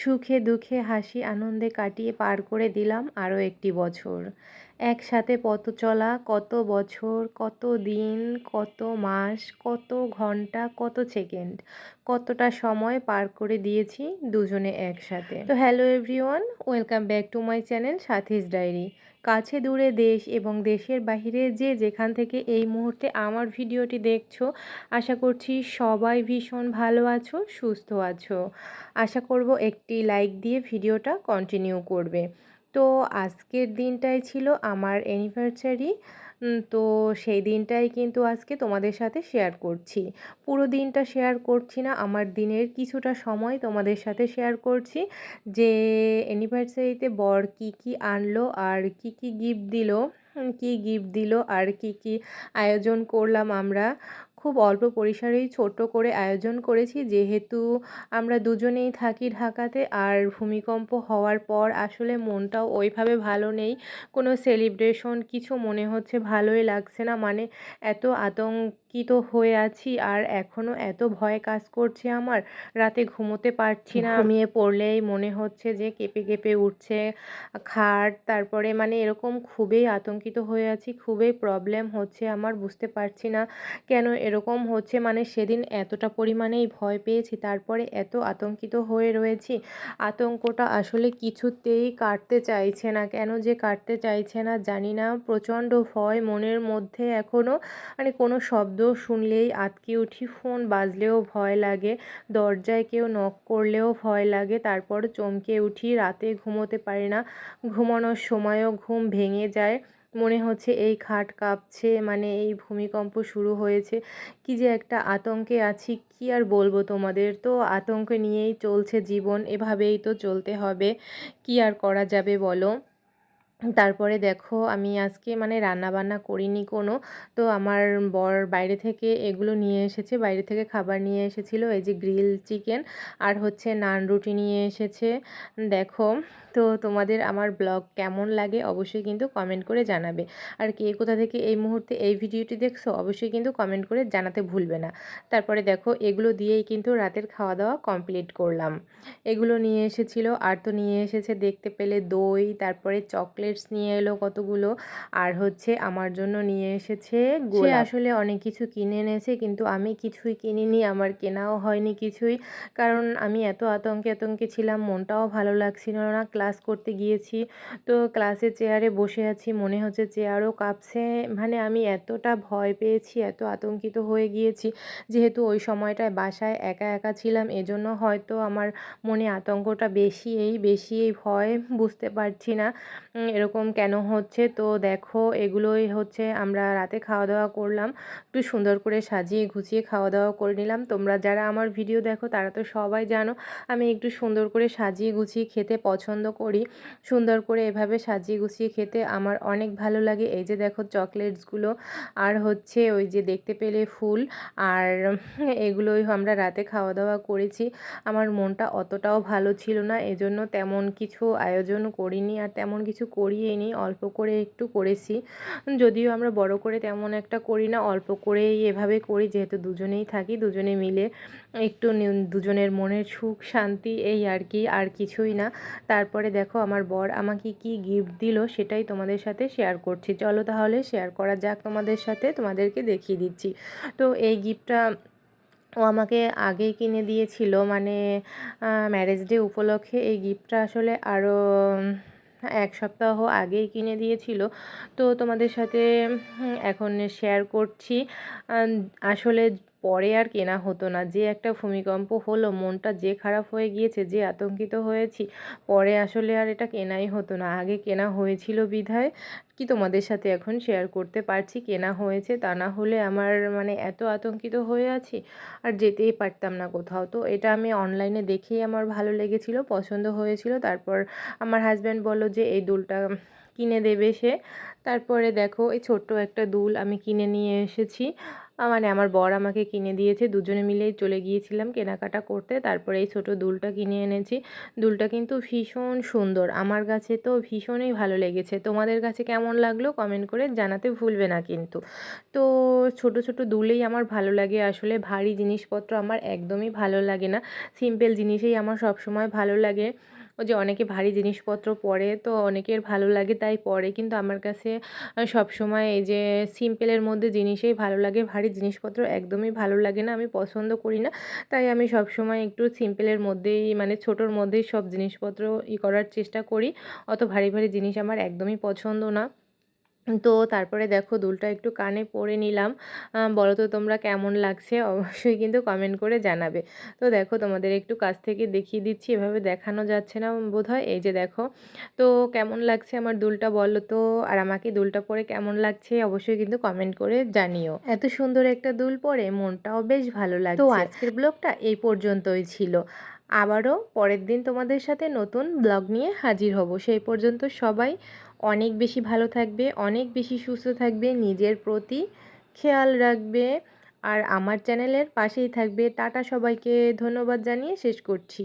সুখে দুঃখে হাসি আনন্দে কাটিয়ে পার করে দিলাম আরও একটি বছর। একসাথে পথ চলা, কত বছর, কত দিন, কত মাস, কত ঘণ্টা, কত সেকেন্ড, কতটা সময় পার করে দিয়েছি দুজনে একসাথে। তো hello everyone, welcome back to my channel Sathis diary. কাছে দূরে দেশ এবং দেশের বাহিরে যে যেখান থেকে এই মুহূর্তে আমার ভিডিওটি দেখছ, আশা করছি সবাই ভীষণ ভালো আছো, সুস্থ আছো। আশা করব একটি লাইক দিয়ে ভিডিওটা কন্টিনিউ করবে। তো আজকের দিনটাই ছিল আমার অ্যানিভার্সারি তো সেই দিনটাই কিন্তু আজকে তোমাদের সাথে শেয়ার করছি। পুরো দিনটা শেয়ার করছি না, আমার দিনের কিছুটা সময় তোমাদের সাথে শেয়ার করছি। যে অ্যানিভার্সারিতে বর কি কি আনলো, আর কি কি গিফট দিল কি গিফট দিল, আর কি কি আয়োজন করলাম আমরা খুব অল্প পরিসরেই ছোট্ট করে আয়োজন করেছি। যেহেতু আমরা দুজনেই থাকি ঢাকাতে আর ভূমিকম্প হওয়ার পর আসলে মনটাও ওইভাবে ভালো নেই। কোনো সেলিব্রেশন কিছু মনে হচ্ছে ভালোই লাগছে না। মানে এত আতঙ্কিত হয়ে আছি? আর এখনও এত ভয় কাজ করছে আমার। রাতে ঘুমোতে পারছি না। ঘুমিয়ে পড়লেই মনে হচ্ছে যে কেঁপে কেঁপে উঠছে খাট। তারপরে মানে এরকম খুবই আতঙ্কিত হয়ে আছি খুবই প্রবলেম হচ্ছে আমার বুঝতে পারছি না কেন এরকম হচ্ছে। মানে সেদিন এতটা পরিমাণেই ভয় পেয়েছি তারপরে এত আতঙ্কিত হয়ে রয়েছি। আতঙ্কটা আসলে কিছুতেই কাটতে চাইছে না। কেন যে কাটতে চাইছে না জানি না। প্রচণ্ড ভয় মনের মধ্যে এখনও মানে কোনো শব্দ শুনলেই আতকে উঠি ফোন, বাজলেও ভয় লাগে, দরজায় কেউ নক করলেও ভয় লাগে, তারপর চমকে উঠি, রাতে ঘুমোতে পারি না, ঘুমানোর সময়ও ঘুম ভেঙে যায়, মনে হচ্ছে এই খাট কাঁপছে মানে এই ভূমিকম্প শুরু হয়েছে, কি যে একটা আতঙ্কে আছি, কি আর বলব তোমাদের, তো আতঙ্ক নিয়েই চলছে জীবন, এভাবেই তো চলতে হবে, কি আর করা যাবে বলো? তারপরে দেখো আমি আজকে মানে রান্না বান্না করিনি কোনো। তো আমার বর বাইরে থেকে এগুলো নিয়ে এসেছে, বাইরে থেকে খাবার নিয়ে এসেছিল, এই যে গ্রিল চিকেন আর হচ্ছে নান রুটি নিয়ে এসেছে। দেখো, তো তোমাদের আমার ব্লগ কেমন লাগে অবশ্যই কিন্তু কমেন্ট করে জানাবে। আর কে কোথা থেকে এই মুহূর্তে এই ভিডিওটি দেখছ অবশ্যই কিন্তু কমেন্ট করে জানাতে ভুলবে না। তারপরে দেখো, এগুলো দিয়েই কিন্তু রাতের খাওয়া দাওয়া কমপ্লিট করলাম। এগুলো নিয়ে এসেছিল, আর তো নিয়ে এসেছে দেখতে পেলে দই, তারপরে চকলেটস নিয়ে এলো কতগুলো। আর হচ্ছে আমার জন্য নিয়ে এসেছে সে আসলে অনেক কিছু কিনে এনেছে কিন্তু আমি কিছুই কিনিনি আমার কেনাও হয়নি কিছুই। কারণ আমি এত আতঙ্কে আতঙ্কে ছিলাম মনটাও ভালো লাগছিল না ক্লাস করতে গিয়েছি। তো ক্লাসে চেয়ারে বসে আছি মনে হচ্ছে চেয়ারও কাঁপছে। মানে আমি এতটা ভয় পেয়েছি এত আতঙ্কিত হয়ে গিয়েছি যেহেতু ওই সময়টায় বাসায় একা একা ছিলাম এজন্য হয়তো আমার মনে আতঙ্কটা বেশি এই বেশি এই ভয় বুঝতে পারছি না। এরকম কেন হচ্ছে? তো দেখো, এগুলোই হচ্ছে আমরা রাতে খাওয়া দাওয়া করলাম। একটু সুন্দর করে সাজিয়ে গুছিয়ে খাওয়া দাওয়া করে নিলাম। তোমরা যারা আমার ভিডিও দেখো, তারা তো সবাই জানো, আমি একটু সুন্দর করে সাজিয়ে গুছিয়ে খেতে পছন্দ করি। সুন্দর করে এভাবে সাজিয়ে গুছিয়ে খেতে আমার অনেক ভালো লাগে। এই যে দেখো, চকলেটসগুলো আর হচ্ছে ওই যে দেখতে পেলে ফুল আর এগুলোই আমরা রাতে খাওয়া দাওয়া করেছি। আমার মনটা অতটাও ভালো ছিল না, এজন্য তেমন কিছু আয়োজন করিনি আর তেমন কিছু করিয়ে নি অল্প করে একটু করেছি। যদিও আমরা বড় করে তেমন একটা করি না, অল্প করেই এভাবে করি, যেহেতু দুজনেই থাকি, দুজনে মিলে একটু দুজনের মনের সুখ, শান্তি, এই আর কি, আর কিছুই না। তারপরে দেখো আমার বর আমাকে কি গিফট দিল সেটাই তোমাদের সাথে শেয়ার করছি। চলো তাহলে শেয়ার করা যাক তোমাদের সাথে, তোমাদেরকে দেখিয়ে দিচ্ছি। তো এই গিফটটা ও আমাকে আগেই কিনে দিয়েছিল মানে ম্যারেজ ডে উপলক্ষে এই গিফটটা আসলে আরও এক সপ্তাহ আগেই কিনে দিয়েছিল। তো তোমাদের সাথে এখন শেয়ার করছি। আসলে পরে আর কেনা হতো না। যে একটা ভূমিকম্প হলো, মনটা যে খারাপ হয়ে গিয়েছে, যে আতঙ্কিত হয়েছি, পরে আসলে আর এটা কেনাই হতো না। আগে কেনা হয়েছিল বিধায় কি তোমাদের সাথে এখন শেয়ার করতে পারছি কেনা হয়েছে, তা না হলে আমার মানে এত আতঙ্কিত হয়ে আছি আর যেতেই পারতাম না কোথাও। তো এটা আমি অনলাইনে দেখেই আমার ভালো লেগেছিল, পছন্দ হয়েছিল। তারপর আমার হাজব্যান্ড বলল যে, এই দুলটা কিনে দেবে সে। তারপরে দেখো, এই ছোট্ট একটা দুল আমি কিনে নিয়ে এসেছি। মানে আমার বর আমাকে কিনে দিয়েছে, দুজনে মিলেই চলে গিয়েছিলাম কেনাকাটা করতে। তারপরে এই ছোট দুলটা কিনে এনেছি। দুলটা কিন্তু ভীষণ সুন্দর। আমার কাছে তো ভীষণই ভালো লেগেছে। তোমাদের কাছে কেমন লাগল কমেন্ট করে জানাতে ভুলবে না কিন্তু। তো ছোট ছোট দুলেই আমার ভালো লাগে। আসলে ভারী জিনিসপত্র আমার একদমই ভালো লাগে না। সিম্পল জিনিসেই আমার সবসময় ভালো লাগে। ও যে অনেকে ভারী জিনিসপত্র পরে তো অনেকের ভালো লাগে তাই পরে। কিন্তু আমার কাছে সব সময় এই যে সিম্পলের মধ্যে জিনিসেই ভালো লাগে, ভারী জিনিসপত্র একদমই ভালো লাগে না, আমি পছন্দ করি না। তাই আমি সব সময় একটু সিম্পলের মধ্যেই মানে ছোটোর মধ্যেই সব জিনিসপত্র ই করার চেষ্টা করি। অত ভারী ভারী জিনিস আমার একদমই পছন্দ না। তো তারপরে দেখো দুলটা একটু কানে পরে নিলাম। বলো তো তোমরা কেমন লাগছে? অবশ্যই কিন্তু কমেন্ট করে জানাবে। তো দেখো তোমাদের একটু কাছ থেকে দেখিয়ে দিচ্ছি এভাবে দেখানো যাচ্ছে না বোধহয়। এই যে দেখো তো কেমন লাগছে আমার দুলটা বলো তো? আর আমাকে দুলটা পরে কেমন লাগছে? অবশ্যই কিন্তু কমেন্ট করে জানিও। এত সুন্দর একটা দুল পরে মনটাও বেশ ভালো লাগছে। তো আজকের ব্লগটা এই পর্যন্তই ছিল। আবারও পরের দিন তোমাদের সাথে নতুন ব্লগ নিয়ে হাজির হব। সেই পর্যন্ত সবাই অনেক বেশি ভালো থাকবে, অনেক বেশি সুস্থ থাকবে, নিজের প্রতি খেয়াল রাখবে। আর আমার চ্যানেলের পাশেই থাকবে। টাটা সবাইকে, ধন্যবাদ জানিয়ে শেষ করছি।